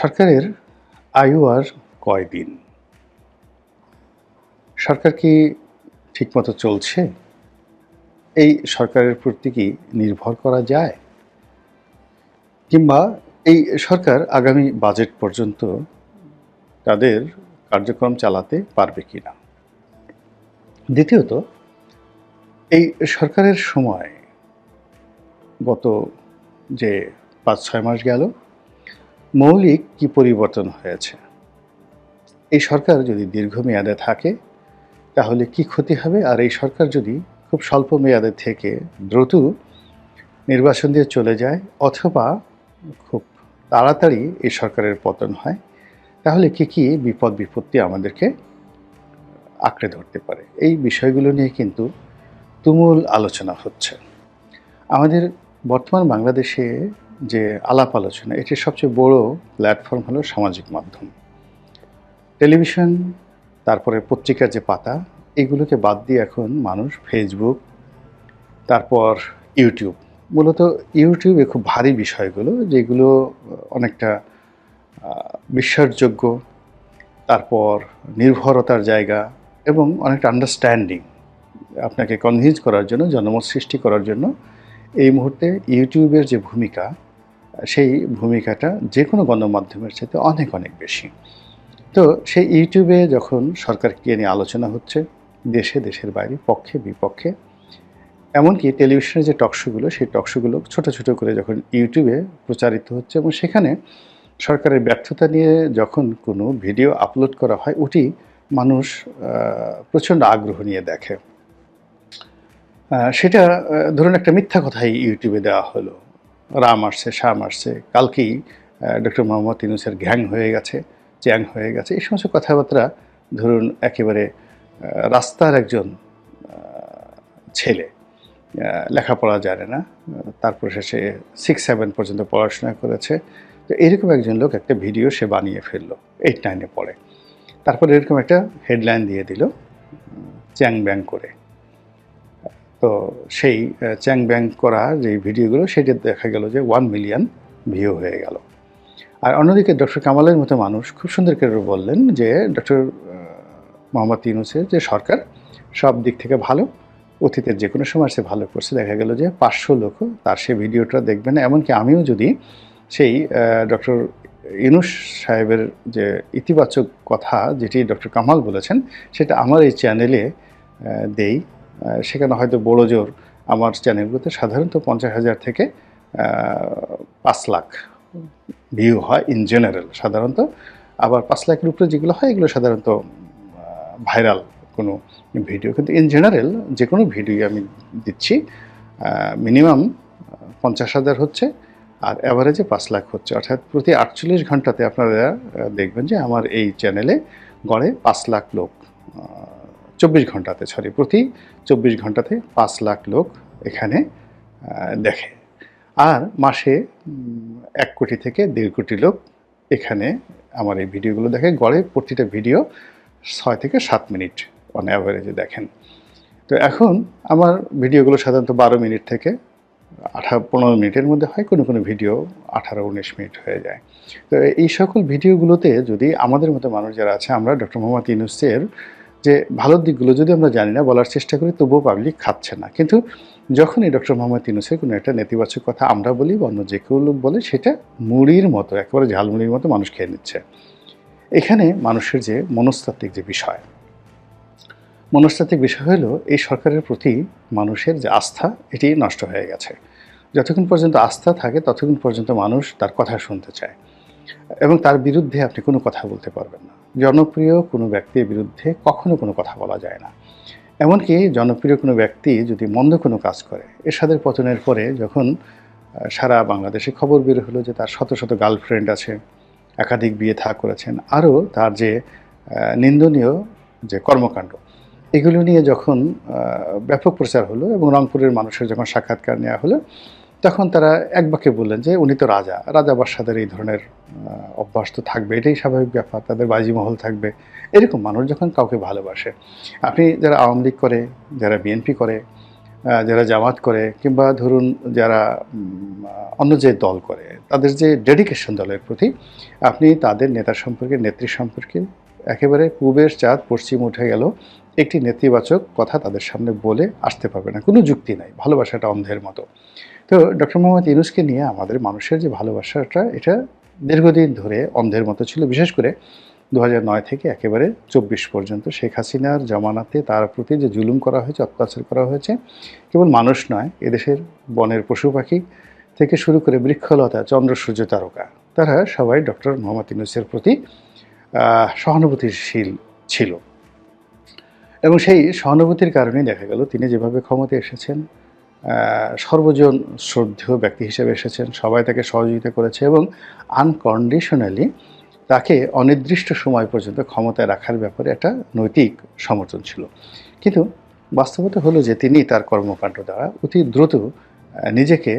সরকারের আয়ু আর কয়দিন? সরকার কি ঠিকমতো চলছে? এই সরকারের প্রতি কি নির্ভর করা যায়? কিংবা এই সরকার আগামী বাজেট পর্যন্ত তাদের কার্যক্রম চালাতে পারবে কি না দ্বিতীয়ত, এই সরকারের সময় গত যে পাঁচ ছয় মাস গেল মৌলিক কি পরিবর্তন হয়েছে? এই সরকার যদি দীর্ঘমেয়াদে থাকে, তাহলে কি ক্ষতি হবে? আর এই সরকার যদি খুব স্বল্প মেয়াদে থেকে দ্রুত নির্বাচন দিয়ে চলে যায়, অথবা খুব তাড়াতাড়ি এই সরকারের পতন হয়, তাহলে কি কি বিপদ বিপত্তি আমাদেরকে আঁকড়ে ধরতে পারে? এই বিষয়গুলো নিয়ে কিন্তু তুমুল আলোচনা হচ্ছে। আমাদের বর্তমান বাংলাদেশে যে আলাপ আলোচনা এটির সবচেয়ে বড় প্ল্যাটফর্ম হলো সামাজিক মাধ্যম। টেলিভিশন, তারপরে পত্রিকার যে পাতা, এগুলোকে বাদ দিয়ে এখন মানুষ ফেসবুক তারপর ইউটিউব মূলত ইউটিউবে খুব ভারী বিষয়গুলো, যেগুলো অনেকটা বিশ্বাসযোগ্য, তারপর নির্ভরতার জায়গা এবং অনেকটা আন্ডারস্ট্যান্ডিং আপনাকে কনভিন্স করার জন্য, জনমত সৃষ্টি করার জন্য এই মুহূর্তে ইউটিউবের যে ভূমিকা সেই ভূমিকাটা যে কোনো গণমাধ্যমের সাথে অনেক অনেক বেশি। তো সেই ইউটিউবে যখন সরকারকে নিয়ে আলোচনা হচ্ছে, দেশে, দেশের বাইরে, পক্ষে, বিপক্ষে, এমনকি টেলিভিশনের যে টকশোগুলো সেই টকশোগুলো ছোট ছোট করে যখন ইউটিউবে প্রচারিত হচ্ছে এবং সেখানে সরকারের ব্যর্থতা নিয়ে যখন কোনো ভিডিও আপলোড করা হয়, ওটি মানুষ প্রচণ্ড আগ্রহ নিয়ে দেখে। সেটা ধরুন একটা মিথ্যা কথাই ইউটিউবে দেওয়া হলো। রাম আসছে শাম আসছে, কালকেই ডক্টর মোহাম্মদ ইউনুসের ঘ্যাং হয়ে গেছে, চ্যাং হয়ে গেছে, এই সমস্ত কথাবার্তা ধরুন একেবারে রাস্তার একজন ছেলে লেখাপড়া জানে না, তারপর শেষে সিক্স সেভেন পর্যন্ত পড়াশোনা করেছে, তো এরকম একজন লোক একটা ভিডিও সে বানিয়ে ফেলল এইট নাইনে পড়ে। তারপর এরকম একটা হেডলাইন দিয়ে দিল চ্যাং ব্যাং করে। তো সেই চ্যাং ব্যাং করা যে ভিডিওগুলো, সেটা দেখা গেল যে ওয়ান মিলিয়ন ভিউ হয়ে গেল। আর অন্যদিকে ডক্টর কামালের মতো মানুষ খুব সুন্দর করে বললেন যে, ডক্টর মোহাম্মদ ইউনুসের যে সরকার, সব দিক থেকে ভালো, অতীতের যে কোনো সময় সে ভালো করছে। দেখা গেল যে পাঁচশো লোক তার সেই ভিডিওটা দেখবেন এমনকি আমিও যদি সেই ডক্টর ইনুস সাহেবের যে ইতিবাচক কথা যেটি ডক্টর কামাল বলেছেন, সেটা আমার এই চ্যানেলে দেই। সেখানে হয়তো বড় জোর আমার চ্যানেলগুলোতে সাধারণত পঞ্চাশ হাজার থেকে পাঁচ লাখ ভিউ হয় ইন জেনারেল সাধারণত। আবার পাঁচ লাখের উপরে যেগুলো হয়, এগুলো সাধারণত ভাইরাল কোনো ভিডিও। কিন্তু ইন জেনারেল যে কোনো ভিডিও আমি দিচ্ছি মিনিমাম পঞ্চাশ হাজার হচ্ছে আর অ্যাভারেজে পাঁচ লাখ হচ্ছে। অর্থাৎ প্রতি আটচল্লিশ ঘন্টাতে আপনারা দেখবেন যে আমার এই চ্যানেলে গড়ে পাঁচ লাখ লোক চব্বিশ ঘন্টাতে সরি প্রতি চব্বিশ ঘন্টাতে পাঁচ লাখ লোক এখানে দেখে। আর মাসে এক কোটি থেকে দেড় কোটি লোক এখানে আমার এই ভিডিওগুলো দেখে। গড়ে প্রতিটা ভিডিও ছয় থেকে সাত মিনিট অন অ্যাভারেজে দেখেন। তো এখন আমার ভিডিওগুলো সাধারণত বারো মিনিট থেকে আঠারো পনেরো মিনিটের মধ্যে হয়, কোনো কোনো ভিডিও আঠারো, উনিশ মিনিট হয়ে যায়। তো এই সকল ভিডিওগুলোতে যদি আমাদের মতো মানুষ যারা আছে, আমরা ডক্টর মোহাম্মদ ইউনুসের যে ভালো দিকগুলো যদি আমরা জানি না, বলার চেষ্টা করি, তবুও পাবলিক খাচ্ছে না। কিন্তু যখনই ডক্টর মোহাম্মদ ইউনুসের কোনো একটা নেতিবাচক কথা আমরা বলি বা অন্য যে কেউ লোক বলে, সেটা মুড়ির মতো, একেবারে ঝালমুড়ির মতো মানুষ খেয়ে নিচ্ছে। এখানে মানুষের যে মনস্তাত্ত্বিক যে বিষয়, মনস্তাত্ত্বিক বিষয় হলো এই সরকারের প্রতি মানুষের যে আস্থা, এটি নষ্ট হয়ে গেছে। যতক্ষণ পর্যন্ত আস্থা থাকে, ততক্ষণ পর্যন্ত মানুষ তার কথা শুনতে চায় এবং তার বিরুদ্ধে আপনি কোনো কথা বলতে পারবেন না। জনপ্রিয় কোনো ব্যক্তির বিরুদ্ধে কখনো কোনো কথা বলা যায় না। এমনকি জনপ্রিয় কোনো ব্যক্তি যদি মন্দ কোনো কাজ করে, এরশাদের পতনের পরে যখন সারা বাংলাদেশে খবর বের হলো যে তার শত শত গার্লফ্রেন্ড আছে, একাধিক বিয়ে থা করেছেন, আরও তার যে নিন্দনীয় যে কর্মকাণ্ড, এগুলো নিয়ে যখন ব্যাপক প্রচার হলো এবং রংপুরের মানুষের যখন সাক্ষাৎকার নেওয়া হলো তখন তারা এক বাক্যে বললেন যে, উনি তো রাজা। রাজা বাদশাদের এই ধরনের অভ্যাস তো থাকবে। এটাই স্বাভাবিক ব্যাপার। তাদের বাজিমহল থাকবে। এরকম মানুষ যখন কাউকে ভালোবাসে, আপনি যারা আওয়ামী লীগ করে, যারা বিএনপি করে যারা জামাত করে, কিংবা ধরুন যারা অন্য যে দল করে, তাদের যে ডেডিকেশন দলের প্রতি, আপনি তাদের নেতা সম্পর্কে নেত্রী সম্পর্কে একেবারে পূবের চাঁদ পশ্চিম উঠে গেল। একটি নেতিবাচক কথা তাদের সামনে বলে আসতে পারবে না। কোনো যুক্তি নাই, ভালোবাসাটা অন্ধের মতো। তো ডক্টর মোহাম্মদ ইউনুসকে নিয়ে আমাদের মানুষের যে ভালোবাসাটা, এটা দীর্ঘদিন ধরে অন্ধের মতো ছিল। বিশেষ করে দু নয় থেকে একেবারে চব্বিশ পর্যন্ত শেখ হাসিনার জমানাতে তার প্রতি যে জুলুম করা হয়েছে, অত্যাচার করা হয়েছে, কেবল মানুষ নয়, এদেশের বনের পশু পাখি থেকে শুরু করে বৃক্ষলতা চন্দ্র সূর্য তারকা, তারা সবাই ডক্টর মোহাম্মদ ইউনুসের প্রতি সহানুভূতিশীল ছিল। এবং সেই সহানুভূতির কারণেই দেখা গেল তিনি যেভাবে ক্ষমতায় এসেছেন সর্বজন শ্রদ্ধেয় ব্যক্তি হিসেবে এসেছেন, সবাই তাকে সহযোগিতা করেছে এবং আনকন্ডিশনালি তাকে অনির্দিষ্ট সময় পর্যন্ত ক্ষমতায় রাখার ব্যাপারে একটা নৈতিক সমর্থন ছিল। কিন্তু বাস্তবতা হলো যে তিনি তার কর্মকাণ্ড দ্বারা অতি দ্রুত নিজেকে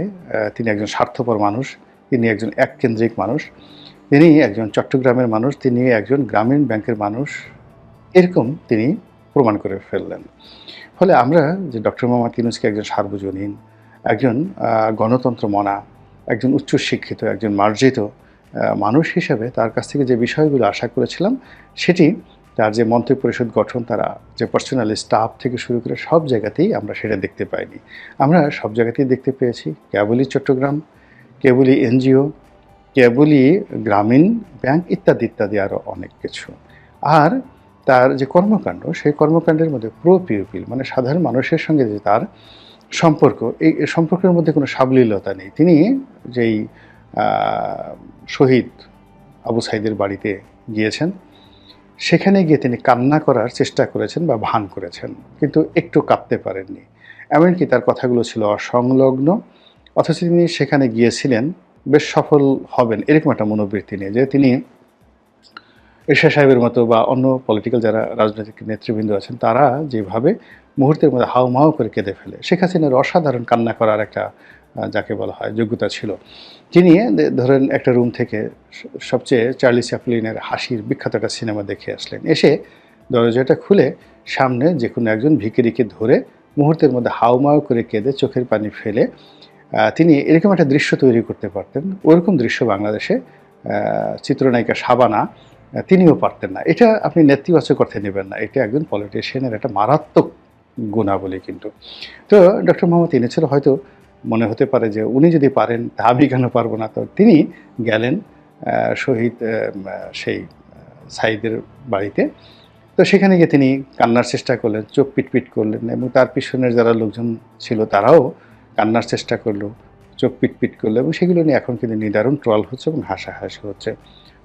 তিনি একজন স্বার্থপর মানুষ, তিনি একজন এককেন্দ্রিক মানুষ তিনি একজন চট্টগ্রামের মানুষ, তিনি একজন গ্রামীণ ব্যাংকের মানুষ। এরকম তিনি প্রমাণ করে ফেললেন। ফলে আমরা যে ডক্টর মোহাম্মদ ইউনুসকে একজন সার্বজনীন, একজন গণতন্ত্র মনা, একজন উচ্চশিক্ষিত, একজন মার্জিত মানুষ হিসেবে তার কাছ থেকে যে বিষয়গুলো আশা করেছিলাম, সেটি তার যে মন্ত্রী পরিষদ গঠন, তারা যে পার্সোনাল স্টাফ থেকে শুরু করে সব জায়গাতেই আমরা সেটা দেখতে পাইনি। আমরা সব জায়গাতেই দেখতে পেয়েছি। কেবলই চট্টগ্রাম, কেবলই এনজিও কেবলই গ্রামীণ ব্যাংক ইত্যাদি ইত্যাদি আরও অনেক কিছু। আর তার যে কর্মকাণ্ড, সেই কর্মকাণ্ডের মধ্যে প্রো পিউপিল মানে সাধারণ মানুষের সঙ্গে যে তার সম্পর্ক, এই সম্পর্কের মধ্যে কোনো সাবলীলতা নেই। তিনি যেই শহীদ আবু সাইদের বাড়িতে গিয়েছেন, সেখানে গিয়ে তিনি কান্না করার চেষ্টা করেছেন বা ভান করেছেন, কিন্তু একটু কাঁদতে পারেননি। এমনকি তার কথাগুলো ছিল অসংলগ্ন, অথচ তিনি সেখানে গিয়েছিলেন বেশ সফল হবেন, এরকম একটা মনোবৃত্তি নিয়ে, যে তিনি এরশাদ সাহেবের মতো বা অন্য পলিটিক্যাল যারা রাজনৈতিক নেতৃবৃন্দ আছেন, তারা যেভাবে মুহূর্তের মধ্যে হাউমাউ করে কেঁদে ফেলে, শেখ হাসিনার অসাধারণ কান্না করার একটা যাকে বলা হয়, যোগ্যতা ছিল। তিনি ধরেন একটা রুম থেকে সবচেয়ে চার্লি চ্যাপলিনের হাসির বিখ্যাত একটা সিনেমা দেখে আসলেন। এসে দরজাটা খুলে সামনে যে কোনো একজন ভিকিরিকে ধরে মুহূর্তের মধ্যে হাউমাউ করে কেঁদে চোখের পানি ফেলে তিনি এরকম একটা দৃশ্য তৈরি করতে পারতেন। ওরকম দৃশ্য বাংলাদেশে চিত্রনায়িকা সাবানা তিনিও পারতেন না। এটা আপনি নেতিবাচক অর্থে নেবেন না। এটা একজন পলিটিশিয়ানের একটা মারাত্মক গুণাবলী কিন্তু। তো ডক্টর মোহাম্মদ ইনেছের হয়তো মনে হতে পারে যে উনি যদি পারেন, তা আমি কেন পারব না? তো তিনি গেলেন শহীদ সেই সাইদের বাড়িতে। তো সেখানে গিয়ে তিনি কান্নার চেষ্টা করলেন, চোখ পিটপিট করলেন এবং তার পিছনের যারা লোকজন ছিল তারাও কান্নার চেষ্টা করল, চোখ পিটপিট করল এবং সেগুলো নিয়ে এখন কিন্তু নিদারুণ ট্রল হচ্ছে এবং হাসাহাসি হচ্ছে।